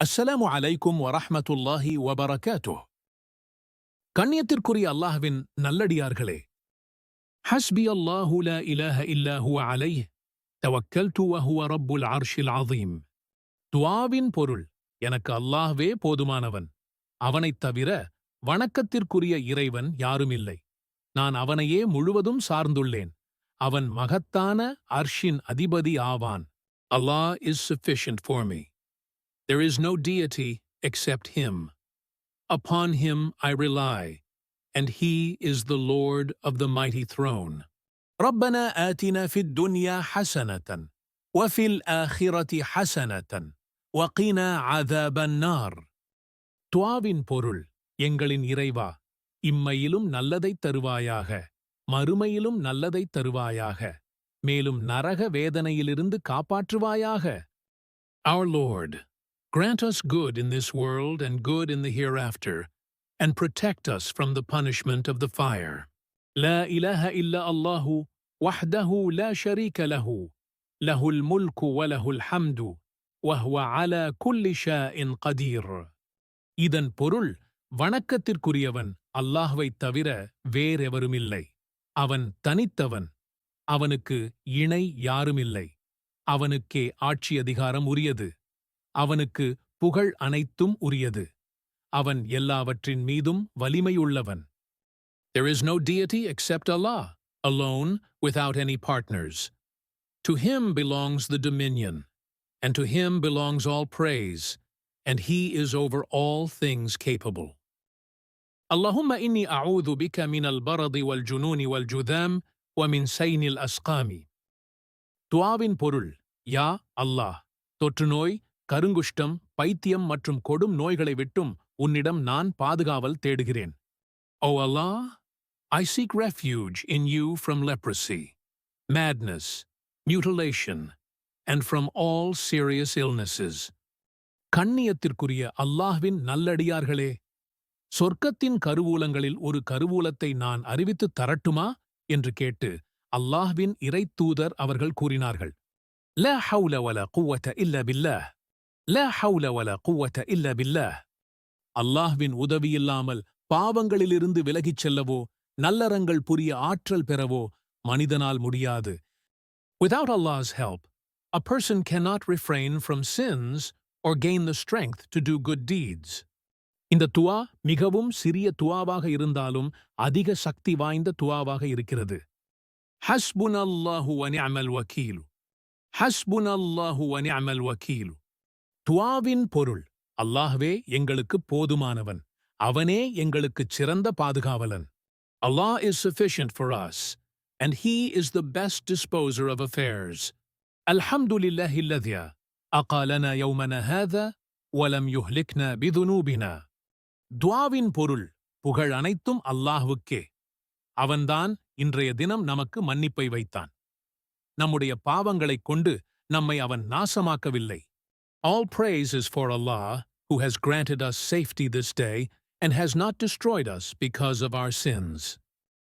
அஸ்ஸலாமு அலைக்கும் வரஹமத்துல்லாஹி வபரகாத்துஹ். கண்ணியத்திற்குரிய அல்லாஹ்வின் நல்லடியார்களே ஹஸ்பி அல்லாஹு ல இலஹ இல்லா அலை அலைஹ் தவக்கல்து வஹுவ ரப்புல் அர்ஷில் அதீம் துவாவின் பொருள் எனக்கு அல்லாஹ்வே போதுமானவன். அவனைத் தவிர வணக்கத்திற்குரிய இறைவன் யாருமில்லை. நான் அவனையே முழுவதும் சார்ந்துள்ளேன். அவன் மகத்தான அர்ஷின் அதிபதி ஆவான். Allah is sufficient for me There is no deity except Him. Upon Him I rely, and He is the Lord of the mighty throne. ربنا آتنا في الدنيا حسنة وفي الآخرة حسنة وقنا عذاب النار. துவாவின் பொருள் எங்களின் இறைவா இம்மையிலும் நல்லதைத் தருவாயாக மறுமையிலும் நல்லதைத் தருவாயாக மேலும் நரக வேதனையிலிருந்து காப்பாற்றுவாயாக Our Lord, Grant us good in this world and good in the hereafter, and protect us from the punishment of the fire. لا إله إلا الله وحده لا شريك له له الملك وله الحمد وهو على كل شاء قدير இதன் பொருள் வணக்கத்திற்குரியவன் அல்லாஹ்வைத் தவிர வேறெவருமில்லை அவன் தனித்தவன் அவனுக்கு இணை யாருமில்லை அவனுக்கே ஆட்சி அதிகாரம் உரியது அவனுக்கு புகழ் அனைத்தும் உரியது அவன் எல்லாவற்றின் மீதும் வலிமையுள்ளவன் There is no deity except Allah, alone, without any partners. To him belongs the dominion, and to him belongs all praise, and he is over all things capable. اللهم إني أعوذ بك من البرد والجنون والجذام ومن سين الأسقام. துவாவின் பொருள் யா அல்லாஹ் தொற்றுநோய் கருங்குஷ்டம் பைத்தியம் மற்றும் கொடும் நோய்களை விட்டும் உன்னிடம் நான் பாதுகாவல் தேடுகிறேன் O Allah, I seek refuge in you from leprosy, madness, mutilation, and from all serious illnesses. கண்ணியத்திற்குரிய அல்லாஹ்வின் நல்லடியார்களே சொர்க்கத்தின் கருவூலங்களில் ஒரு கருவூலத்தை நான் அறிவித்துத் தரட்டுமா என்று கேட்டு அல்லாஹ்வின் இறைத்தூதர் அவர்கள் கூறினார்கள் لا حول ولا قوة إلا بالله லா ஹவுல வல குவத்த இல்ல பில்லா அல்லாஹ்வின் உதவியில்லாமல் பாவங்களிலிருந்து விலகிச் செல்லவோ நல்லறங்கள் புரிய ஆற்றல் பெறவோ மனிதனால் முடியாது. Without Allah's help, a person cannot refrain from sins or gain the strength to do good deeds. இந்த துவா மிகவும் சிறிய துவாவாக இருந்தாலும் அதிக சக்தி வாய்ந்த துவாவாக இருக்கிறது. ஹஸ்புன் அல்லாஹு அனி அமல் வக்கீலு ஹஸ்புன் அல்லாஹு அனி அமல் வக்கீலு துவாவின் பொருள் அல்லாஹ்வே எங்களுக்கு போதுமானவன். அவனே எங்களுக்குச் சிறந்த பாதுகாவலன். Allah is sufficient for us, and he is the best disposer of affairs Alhamdulillahi alladhi அகாலன யௌமன ஹேத ஒலம் யுஹ்லிக்ன பிதுனூபின துவாவின் பொருள் புகழ் அனைத்தும் அல்லாஹ்வுக்கே. அவன்தான் இன்றைய தினம் நமக்கு மன்னிப்பை வைத்தான். நம்முடைய பாவங்களைக் கொண்டு நம்மை அவன் நாசமாக்கவில்லை. All praise is for Allah, who has granted us safety this day and has not destroyed us because of our sins.